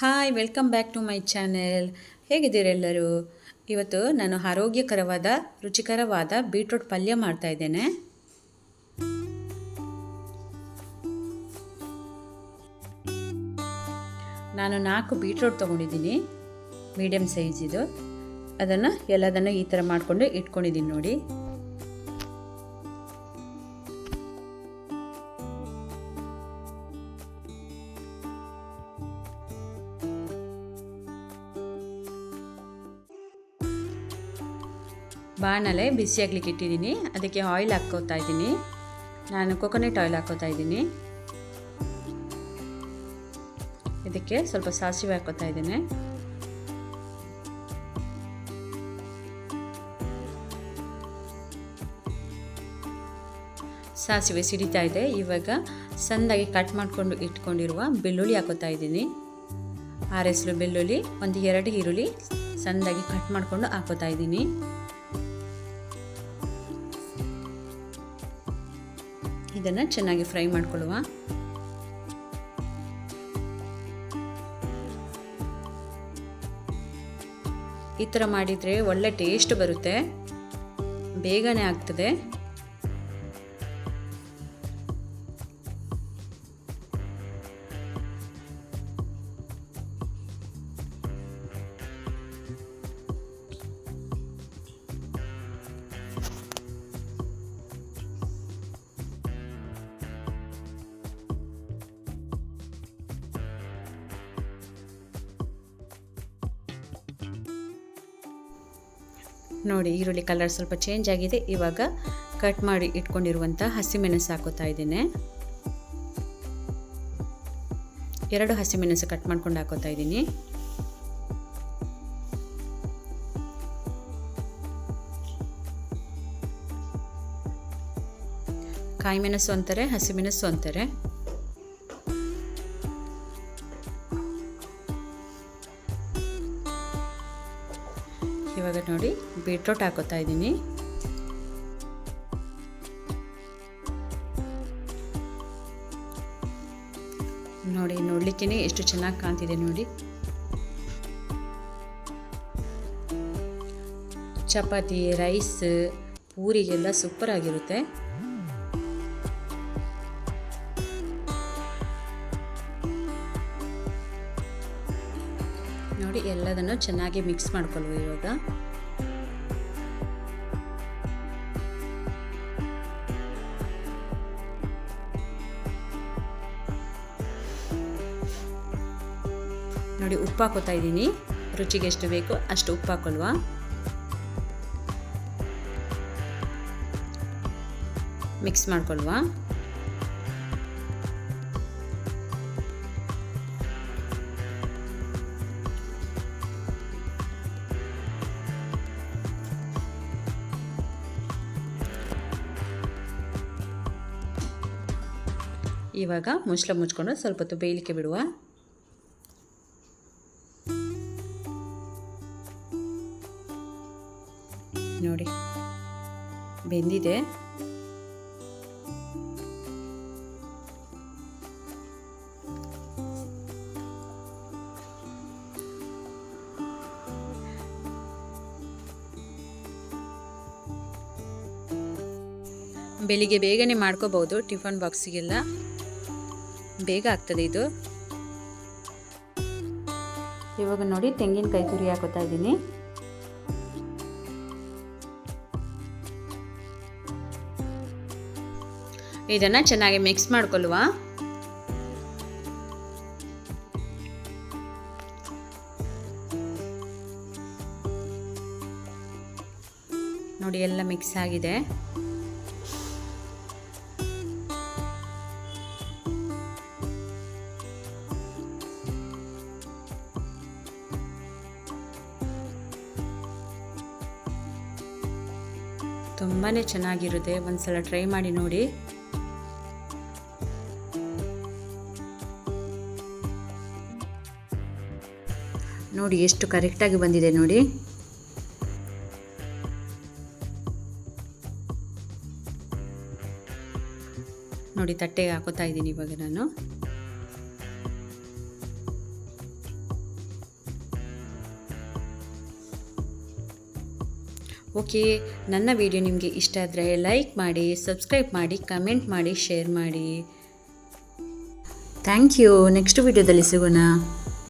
Hi welcome back to my channel ಹೇಗಿದ್ದೀರೆಲ್ಲರೂ ಇವತ್ತು ನಾನು ಆರೋಗ್ಯಕರವಾದ, ರುಚಿಕರವಾದ ಬೀಟ್ರೂಟ್ ಪಲ್ಯ ಮಾಡ್ತಾ ಇದ್ದೇನೆ. ನಾನು ನಾಲ್ಕು ಬೀಟ್ರೂಟ್ ತೊಗೊಂಡಿದ್ದೀನಿ ಮೀಡಿಯಮ್ ಸೈಜಿದು ಅದನ್ನು ಎಲ್ಲದನ್ನು ಈ ಥರ ಮಾಡಿಕೊಂಡು ಇಟ್ಕೊಂಡಿದ್ದೀನಿ ನೋಡಿ. ಬಾಣಲೆ ಬಿಸಿ ಆಗ್ಲಿಕ್ಕೆ ಇಟ್ಟಿದ್ದೀನಿ. ಅದಕ್ಕೆ ಆಯಿಲ್ ಹಾಕ್ಕೋತಾ ಇದ್ದೀನಿ. ನಾನು ಕೊಕೊನೆಟ್ ಆಯಿಲ್ ಹಾಕೋತಾ ಇದ್ದೀನಿ. ಇದಕ್ಕೆ ಸ್ವಲ್ಪ ಸಾಸಿವೆ ಹಾಕೋತಾ ಇದ್ದೇನೆ. ಸಾಸಿವೆ ಸಿಡಿತಾ ಇದೆ. ಇವಾಗ ಸಣ್ಣದಾಗಿ ಕಟ್ ಮಾಡಿಕೊಂಡು ಇಟ್ಕೊಂಡಿರುವ ಬೆಳ್ಳುಳ್ಳಿ ಹಾಕೋತಾ ಇದ್ದೀನಿ. ಆರೆಸ್ಲು ಬೆಳ್ಳುಳ್ಳಿ, ಒಂದು ಎರಡು ಈರುಳ್ಳಿ ಸಣ್ಣದಾಗಿ ಕಟ್ ಮಾಡಿಕೊಂಡು ಹಾಕೋತಾ ಇದ್ದೀನಿ. ಇದನ್ನು ಚೆನ್ನಾಗಿ ಫ್ರೈ ಮಾಡ್ಕೊಳ್ಳುವ. ಈ ಥರ ಮಾಡಿದರೆ ಒಳ್ಳೆ ಟೇಸ್ಟ್ ಬರುತ್ತೆ. ಬೇಗನೆ ಆಗ್ತದೆ. ನೋಡಿ ಈರುಳ್ಳಿ ಕಲರ್ ಸ್ವಲ್ಪ ಚೇಂಜ್ ಆಗಿದೆ. ಇವಾಗ ಕಟ್ ಮಾಡಿ ಇಟ್ಕೊಂಡಿರುವಂಥ ಹಸಿಮೆಣಸು ಹಾಕೋತಾ ಇದ್ದೀನಿ. ಎರಡು ಹಸಿಮೆಣಸು ಕಟ್ ಮಾಡ್ಕೊಂಡು ಹಾಕೋತಾ ಇದ್ದೀನಿ. ಕಾಯಿ ಮೆಣಸು ಅಂತಾರೆ, ಹಸಿಮೆಣಸು ಅಂತಾರೆ. ಇವಾಗ ನೋಡಿ ಬೀಟ್ರೋಟ್ ಹಾಕೋತಾ ಇದ್ದೀನಿ. ನೋಡಿ ನೋಡ್ಲಿಕ್ಕೇ ಎಷ್ಟು ಚೆನ್ನಾಗಿ ಕಾಣ್ತಿದೆ ನೋಡಿ. ಚಪಾತಿ, ರೈಸ್, ಪೂರಿಗೆಲ್ಲ ಸೂಪರ್ ಆಗಿರುತ್ತೆ. ಎಲ್ಲದನ್ನು ಚೆನ್ನಾಗಿ ಮಿಕ್ಸ್ ಮಾಡ್ಕೊಳ್ಳುವ ಇವಾಗ. ನೋಡಿ ಉಪ್ಪು ಹಾಕೋತಾ ಇದ್ದೀನಿ. ರುಚಿಗೆ ಎಷ್ಟು ಬೇಕು ಅಷ್ಟು ಉಪ್ಪು ಹಾಕೊಳ್ವಾ. ಮಿಕ್ಸ್ ಮಾಡ್ಕೊಳ್ವಾ. ಇವಾಗ ಮುಚ್ಚಳ ಮುಚ್ಕೊಂಡು ಸ್ವಲ್ಪ ಹೊತ್ತು ಬೇಯಲಿಕ್ಕೆ ಬಿಡುವ. ನೋಡಿ ಬೆಂದಿದೆ. ಬೆಳಿಗ್ಗೆ ಬೇಗನೆ ಮಾಡ್ಕೋಬಹುದು ಟಿಫನ್ ಬಾಕ್ಸಿಗೆಲ್ಲ. ಬೇಗ ಆಗ್ತದೆ ಇದು. ಇವಾಗ ನೋಡಿ ತೆಂಗಿನಕಾಯಿ ತುರಿ ಹಾಕೋತಾ ಇದ್ದೀನಿ. ಇದನ್ನು ಚೆನ್ನಾಗಿ ಮಿಕ್ಸ್ ಮಾಡ್ಕೊಳ್ಳುವ. ನೋಡಿ ಎಲ್ಲ ಮಿಕ್ಸ್ ಆಗಿದೆ. ತುಂಬಾ ಚೆನ್ನಾಗಿರುತ್ತೆ. ಒಂದ್ಸಲ ಟ್ರೈ ಮಾಡಿ ನೋಡಿ. ನೋಡಿ ಎಷ್ಟು ಕರೆಕ್ಟಾಗಿ ಬಂದಿದೆ ನೋಡಿ. ನೋಡಿ ತಟ್ಟೆಗೆ ಹಾಕೋತಾ ಇದ್ದೀನಿ ಇವಾಗ ನಾನು. ಓಕೆ, ನನ್ನ ವಿಡಿಯೋ ನಿಮಗೆ ಇಷ್ಟ ಆದರೆ ಲೈಕ್ ಮಾಡಿ, ಸಬ್ಸ್ಕ್ರೈಬ್ ಮಾಡಿ, ಕಮೆಂಟ್ ಮಾಡಿ, ಶೇರ್ ಮಾಡಿ. Thank you. ನೆಕ್ಸ್ಟ್ ವಿಡಿಯೋದಲ್ಲಿ ಸಿಗೋಣ.